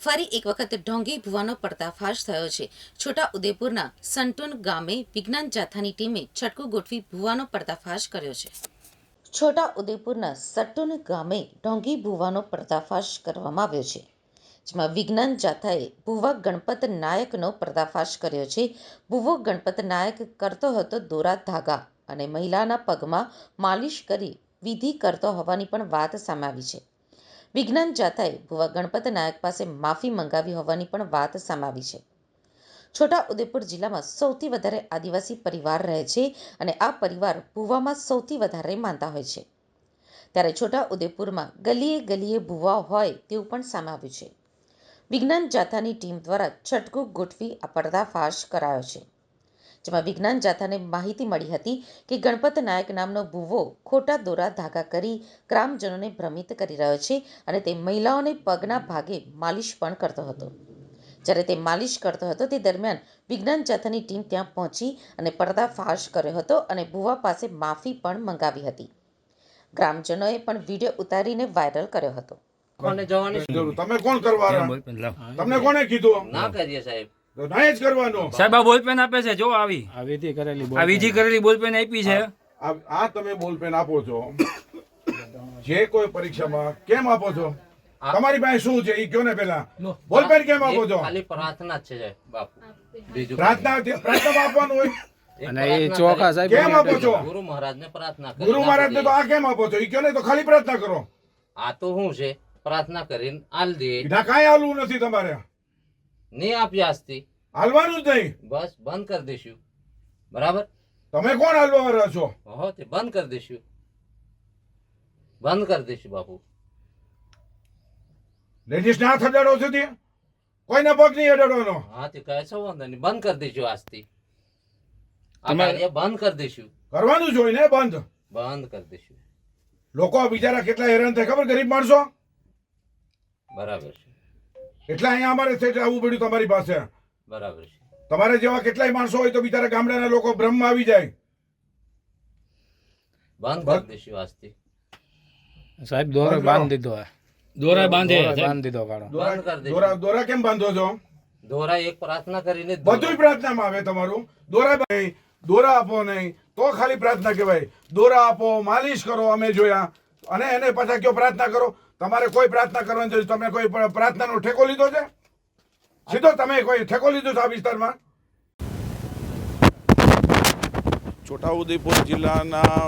ફરી એક વખત ઢોંગી ભુવાનો પર્દાફાશ થયો છે. છોટા ઉદેપુરના સંટુન ગામે વિજ્ઞાન જાથાની ટીમે છટકું ગોઠવી ભુવાનો પર્દાફાશ કર્યો છે. છોટા ઉદેપુરના સટુન ગામે ઢોંગી ભુવાનો પર્દાફાશ કરવામાં આવ્યો છે, જેમાં વિજ્ઞાન જાથાએ ભુવા ગણપત નાયકનો પર્દાફાશ કર્યો છે. ભુવો ગણપત નાયક કરતો હતો દોરા ધાગા અને મહિલાના પગમાં માલિશ કરી વિધિ કરતો હોવાની પણ વાત સામે આવી છે. વિજ્ઞાન જાથાએ ભુવા ગણપત નાયક પાસે માફી મંગાવી હોવાની પણ વાત સમાવી છે. છોટા ઉદેપુર જિલ્લામાં સૌથી વધારે આદિવાસી પરિવાર રહે છે અને આ પરિવાર ભુવામાં સૌથી વધારે માનતા હોય છે. ત્યારે છોટા ઉદેપુરમાં ગલીએ ગલીએ ભુવા હોય તેવું પણ સામે છે. વિજ્ઞાન જાથાની ટીમ દ્વારા છટકું ગોઠવી આ પર્દાફાશ કરાયો છે. જેમાં વિજ્ઞાન જાથાને માહિતી મળી હતી કે ગણપત નાયક નામનો ભૂવો ખોટા દોરા ધાગા કરી ગ્રામજનોને ભ્રમિત કરી રહ્યો છે અને તે મહિલાઓને પગના ભાગે માલિશ પણ કરતો હતો. જ્યારે તે માલિશ કરતો હતો તે દરમિયાન વિજ્ઞાન જાથાની ટીમ ત્યાં પહોંચી અને પડદાફાશ કર્યો હતો અને ભુવા પાસે માફી પણ મંગાવી હતી. ગ્રામજનોએ પણ વીડિયો ઉતારીને વાયરલ કર્યો હતો. કોને જવાની? જરૂર તમે કોણ કરવા તમને કોણે કીધું? ના કરીએ સાહેબ. તો જ કરવાનું. સાહેબ આ બોલપેન આપે છે. જો આવી. આ વિધિ કરેલી આ વિધિ કરેલી બોલપેન આપી છે. આ આ તમે બોલપેન આપો છો. જે કોઈ પરીક્ષામાં કેમ આપો છો? તમારી પાસે શું છે? એ કયો ને પેલા? બોલપેન કેમ આપો છો? ખાલી પ્રાર્થના છે બાપુ. બીજું પ્રાર્થના પ્રાર્થના આપવાનું હોય. અને એ ચોખા સાહેબ કેમ આપો છો? ગુરુ મહારાજ ને પ્રાર્થના કરો ગુરુ મહારાજ ને તો આ કેમ આપો છો? એ કયો ને? તો ખાલી પ્રાર્થના કરો. આ તો શું છે પ્રાર્થના કરીને આલ દે. ના કાંઈ આલું નથી તમારે. નહીં આપી આજથી. હાલવાનું જ નહીં. બસ બંધ કરી દઈશું. બરાબર? તમે કોણ હાલવા વાળા છો? હો તે બંધ કરી દઈશું. બંધ કરી દઈશું બાપુ. લેડીઝ ના હાથ અડાડો છો તે? કોઈને પગ નહીં અડાડવાનો? હા તે કહે છે વાંધો નહીં. બંધ કરી દઈશું આજથી. અમારે બંધ કરી દઈશું. કરવાનું જોઈએ ને બંધ. બંધ કરી દઈશું. લોકો બિચારા કેટલા હેરાન થાય ખબર? ગરીબ માણસો? બરાબર છે. એટલા અહીંયા અમારે સેટ આવવું પડ્યું તમારી પાસે. બરાબર છે. તમારે જેવા કેટલાય માણસો હોય તો બિચારા ગામડાના લોકો બ્રહ્મ આવી જાય. બંધ બંધ? કરી દઈશું આજથી. સાહેબ દોરો બાંધ દીધો આ. દોરા બાંધે બાંધ દીધો કાળો. બંધ કરી. દોરા દોરા કેમ બાંધો છો? દોરા એક પ્રાર્થના કરીને બધું. પ્રાર્થનામાં આવે તમારું. દોરા નહીં દોરા આપો નહીં તો ખાલી પ્રાર્થના કહેવાય. દોરા આપો માલિશ કરો અમે જોયા. અને એને પાછા કયો પ્રાર્થના કરો? તમારે કોઈ પ્રાર્થના કરવાની જરૂર તમે કોઈ પ્ર- પ્રાર્થનાનો ઠેકો લીધો છે? સીધો તમે કોઈ ઠેકો લીધો છે આ વિસ્તારમાં? છોટાઉદેપુર જિલ્લાના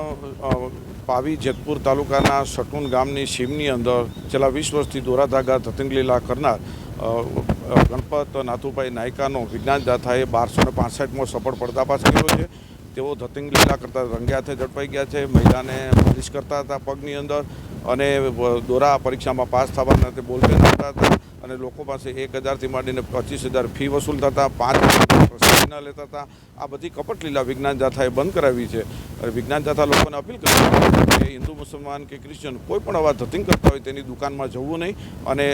પાવી જેતપુર તાલુકાના સટુન ગામની સીમની અંદર છેલ્લા વીસ વર્ષથી દોરાધાગા ધતિંગલીલા કરનાર ગણપત નાથુભાઈ નાયકાનો વિજ્ઞાન દાથાએ બારસો ને પાસઠમો સફળ પર્દાફાશ કર્યો છે. તેઓ ધતિંગલીલા કરતા રંગ્યા હાથે ઝડપાઈ ગયા છે. મહિલાને માલિશ કરતા હતા પગની અંદર. અને દોરા પરીક્ષામાં પાસ થવાના તે બોલપેન આપતા હતા અને લોકો પાસે એક હજારથી માંડીને પચીસ હજાર ફી વસૂલતા હતા પાંચ હજાર લેતા હતા. આ બધી કપટ લીલા વિજ્ઞાન જાથાએ બંધ કરાવી છે. અને વિજ્ઞાન જાથા લોકોને અપીલ કરી કે હિન્દુ, મુસલમાન કે ક્રિશ્ચન કોઈ પણ આવા ધતિંગ કરતા હોય તેની દુકાનમાં જવું નહીં. અને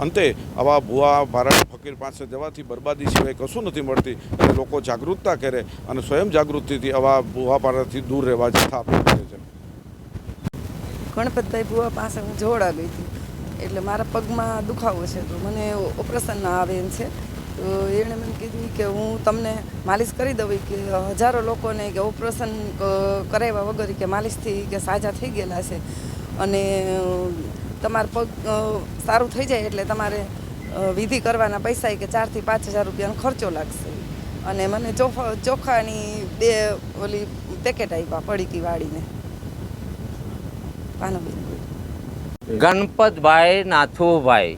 અંતે આવા ભૂવા ભારત ફકીર પાસે જવાથી બરબાદી સિવાય કશું નથી મળતી. અને લોકો જાગૃતતા કરે અને સ્વયં જાગૃતિથી આવા ભૂવા ભારતથી દૂર રહેવા જથા અપીલ કરે છે. ગણપતભાઈ ભુવા પાસે હું જોડા ગઈ હતી. એટલે મારા પગમાં દુખાવો છે તો મને ઓપરેશન આવે એમ છે. તો એણે મને કીધું કે હું તમને માલિશ કરી દઉં કે હજારો લોકોને કે ઓપરેશન કરાવ્યા વગર કે માલિશથી કે સાજા થઈ ગયેલા છે. અને તમારા પગ સારું થઈ જાય એટલે તમારે વિધિ કરવાના પૈસા કે ચારથી પાંચ હજાર રૂપિયાનો ખર્ચો લાગશે. અને મને ચોખા ચોખાની બે ઓલી પેકેટ આપ્યા પડીકી વાળીને. ગણપતભાઈ નાથુભાઈ.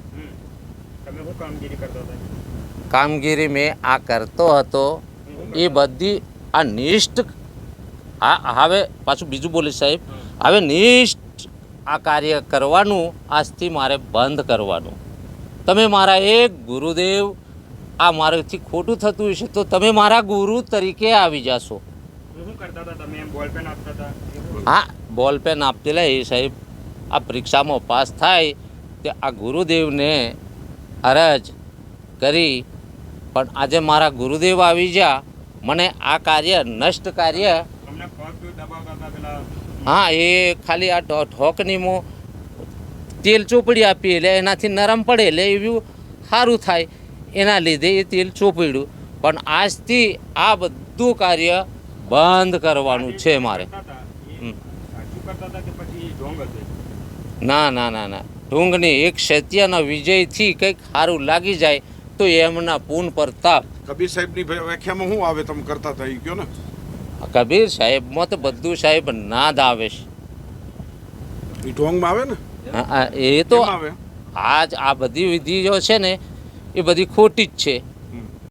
કામગીરી મેં આ કરતો હતો. એ બધી આ નિષ્ઠ આ હવે પાછું બીજું બોલીશ સાહેબ. હવે નિષ્ઠ આ કાર્ય કરવાનું આજથી મારે બંધ કરવાનું. તમે મારા એક ગુરુદેવ આ મારાથી ખોટું થતું હશે તો તમે મારા ગુરુ તરીકે આવી જાશો. હા બોલપેન લે એ સાહેબ આ પરીક્ષામાં પાસ થાય તે આ ગુરુદેવને અરજ કરી પણ આજે મારા ગુરુદેવ આવી ગયા મને આ કાર્ય નષ્ટ કાર્ય હા એ ખાલી આ ઠોકની મો તેલ ચોપડી આપી એટલે એનાથી નરમ પડે એટલે એવું સારું થાય. એના લીધે એ તેલ ચોપડ્યું. પણ આજથી આ બધું કાર્ય બંધ કરવાનું છે મારે. ના ના ના ના. ઢોંગની એક સત્યના વિજયથી કંઈક સારું લાગી જાય તો એમના પૂન પ્રતાપ કબીર સાહેબની વ્યાખ્યામાં શું આવે તમે કરતા થઈ ગયો ને? કબીર સાહેબમાં તો બધું સાહેબ નાદ આવે છે. ઢોંગમાં આવે ને? એ તો આવે? આજ આ બધી વિધિઓ છે ને એ બધી ખોટી જ છે.